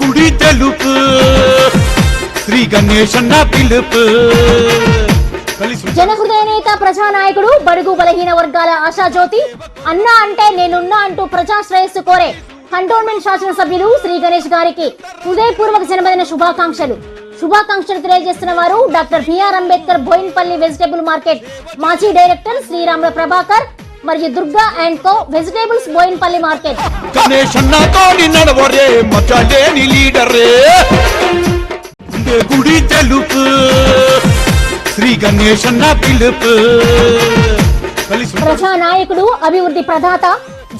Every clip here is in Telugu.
గుడి తెలుపు శ్రీ గణేశన్న పిలుపు. జనహృదయ నేత ప్రజానాయకుడు బడుగు బలహీన వర్గాల ఆశాజ్యోతి అన్నా అంటే నేనున్నా అంటూ ప్రజా శ్రేయస్సు కోరే కంటోన్మెంట్ శాసనసభ్యులు శ్రీ గణేష్ గారికి హృదయపూర్వక జన్మదిన శుభాకాంక్షలు. శుభాకాంక్షలు తెలియజేస్తున్న వారు doctor BR Ambedkar Boinpally vegetable market మాజీ డైరెక్టర్ శ్రీరాముల ప్రభాకర్ మరియు Durga and co vegetables Boinpally market. నడవరే లీడరే. గుండె తెలుపు శ్రీ పిలుపు. కలిసి ప్రజా నాయకుడు అభివృద్ధి ప్రదాత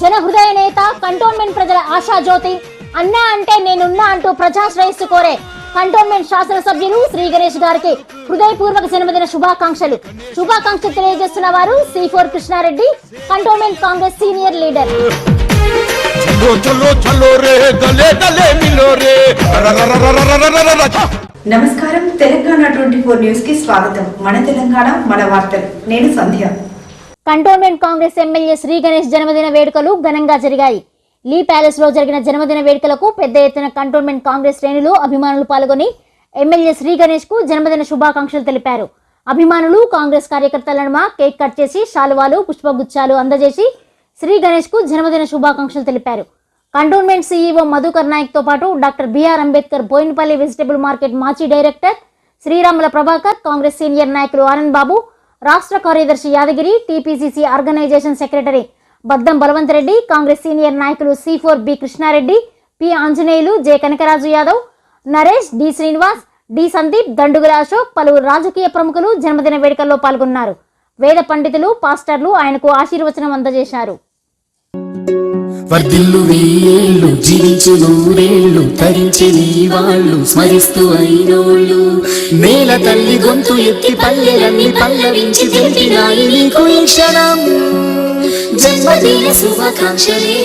జన హృదయ నేత కంటోన్మెంట్ ప్రజల ఆశాజ్యోతి అన్నా అంటే నేనున్నా అంటూ ప్రజా శ్రేయస్సు కోరే కంటోన్మెంట్ శాసనసభ్యులు శ్రీ గణేష్ గారికి హృదయపూర్వక జన్మదిన శుభాకాంక్షలు. శుభాకాంక్షలు తెలియజేస్తున్న వారు C four Krishnareddy cantonment Congress senior leader. నమస్కారం తెలంగాణ ట్వంటీ ఫోర్ న్యూస్కి స్వాగతం. మన తెలంగాణ మన వార్తలు. నేను సంధ్య. కంటోన్మెంట్ కాంగ్రెస్ ఎమ్మెల్యే శ్రీ గణేష్ జన్మదిన వేడుకలు ఘనంగా జరిగాయి. లీ ప్యాలెస్లో జరిగిన జన్మదిన వేడుకలకు పెద్ద ఎత్తున కంటోన్మెంట్ కాంగ్రెస్ శ్రేణులు అభిమానులు పాల్గొని ఎమ్మెల్యే శ్రీ గణేష్కు జన్మదిన శుభాకాంక్షలు తెలిపారు. అభిమానులు కాంగ్రెస్ కార్యకర్తల నడుమ కేక్ కట్ చేసి శాలువాలు పుష్పగుచ్చాలు అందజేసి శ్రీ గణేష్కు జన్మదిన శుభాకాంక్షలు తెలిపారు. కంటోన్మెంట్ సీఈఓ మధుకర్ నాయక్తో పాటు doctor BR Ambedkar Boinapally vegetable market మాజీ డైరెక్టర్ శ్రీరాముల ప్రభాకర్ కాంగ్రెస్ సీనియర్ నాయకులు ఆనంద్ బాబు రాష్ట్ర కార్యదర్శి Yadagiri TPCC organisation secretary Baddam Balwant Reddy Congress senior నాయకులు C four B Krishnareddy P Anjaneyulu J Kanakaraju Yadav Naresh D Srinivas D Sandeep Dandugula Ashok పలువురు రాజకీయ ప్రముఖులు జన్మదిన వేడుకల్లో పాల్గొన్నారు. వేద పండితులు పాస్టర్లు ఆయనకు ఆశీర్వచనం అందజేశారు. వర్ధిల్లు వెయ్యేళ్ళు జీవించు నూరేళ్ళు తరించి నీ వాళ్ళు స్మరిస్తూ అయినోళ్ళు. నేల తల్లి గొంతు ఎత్తి పల్లెలన్నీ పల్లవించి తెలిపినాయి నీకు ఈ క్షణం. జన్మదిన శుభాకాంక్షలే.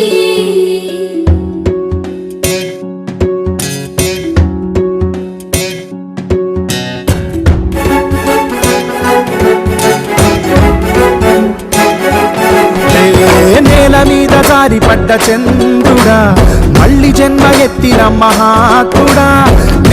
నేల మీద జారి పడ్డ చంద్రుడా మళ్ళీ జన్మ ఎత్తిన మహాత్ముడా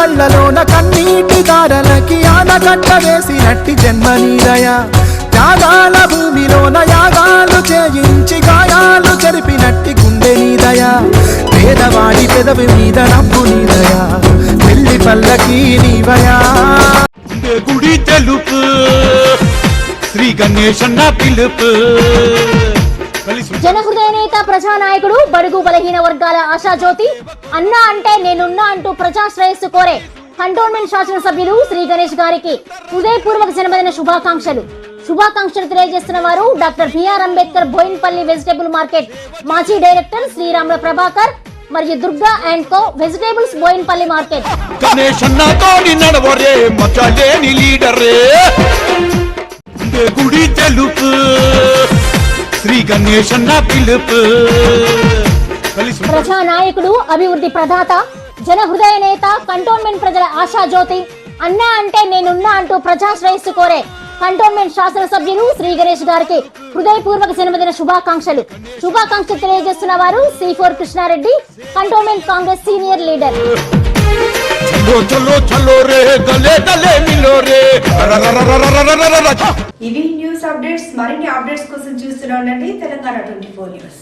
కళ్ళలోన కన్నీటి దారలకి ఆనకట్ట వేసినట్టి జన్మనీరయ. త్యాగాల భూమిలోన యాగాలు చేయించి గాయాలు చెరిపినట్టి గుండె నీదయ పేదవాడి పెదవి మీద నవ్వు నీదయ పెళ్ళి పల్లకి నీవయా. గుడి తెలుపు శ్రీ గణేశన్న పిలుపు. కలిసి జన హృదయ నేత ప్రజానాయకుడు బడుగు బలహీన వర్గాల ఆశాజ్యోతి అన్నా అంటే నేనున్నా అంటూ ప్రజా శ్రేయస్సు కోరే కంటోన్మెంట్ శాసనసభ్యులు శ్రీ గణేష్ గారికి హృదయపూర్వక జన్మదిన శుభాకాంక్షలు. శుభాకాంక్షలు తెలియజేస్తున్న వారు doctor BR Ambedkar Boinpally vegetable market మాజీ డైరెక్టర్ శ్రీరాముల ప్రభాకర్ మరియు Durga and co vegetables Boinpally market. గణేశన్నతో నడవరే మచ్చలేని లీడరే. గుండె గుడి తెలుపు శ్రీ గణేశన్న పిలుపు. ప్రజా నాయకుడు అభివృద్ధి ప్రదాత జన హృదయ నేత కంటోన్మెంట్ ప్రజల ఆశాజ్యోతి అన్నా అంటే నేనున్నా అంటూ ప్రజా శ్రేయస్సు కోరే కంటోన్మెంట్ శాసనసభ్యులు శ్రీ గణేష్ గారికి హృదయపూర్వక జన్మదిన శుభాకాంక్షలు. శుభాకాంక్షలు తెలియజేస్తున్న వారు C four Krishnareddy cantonment Congress senior leader. చలో చలో చలో రే గలే గలే మిలో రే. ఇవి న్యూస్ అప్డేట్స్ మరిన్ని తెలంగాణ ట్వంటీ ఫోర్ న్యూస్.